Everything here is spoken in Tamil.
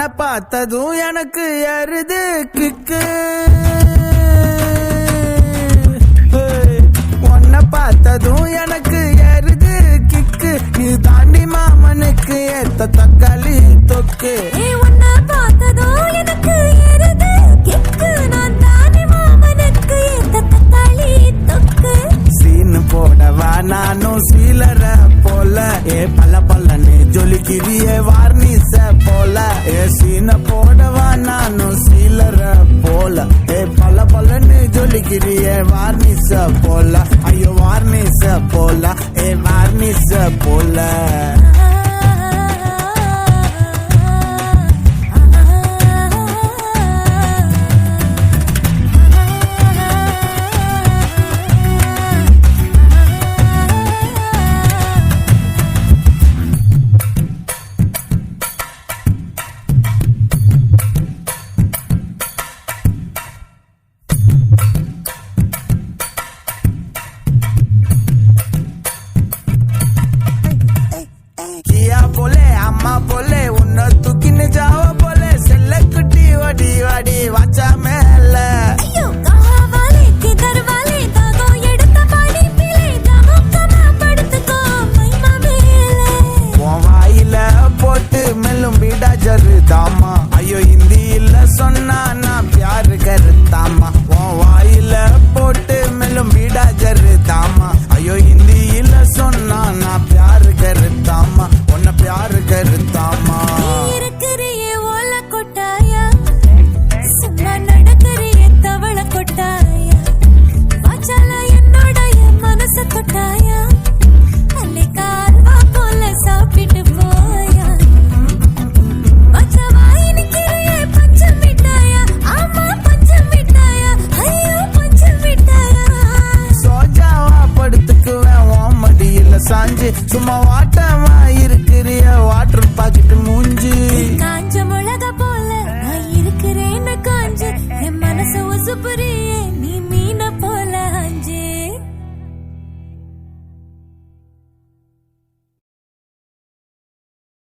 உன்னை பார்த்ததும் எனக்கு எருது கிக்கு. நானும் சீலர போல ஏ பல பல்லனே ஜொலிக்கிறிய வார்னிச போல ஏ சீன போடவா நானும் சீலர போல ஏ பல பல்லனே ஜொலிக்கிறிய வார்னிச போல ஐயோ வார்னிச போல ஏ வார்னிச போல கோலே அம்மா போலே உன்னை தூக்கின்னு ஜாவ போலே செல்ல குட்டி வடி வடி வாச்சா சும்மா வாட்டமா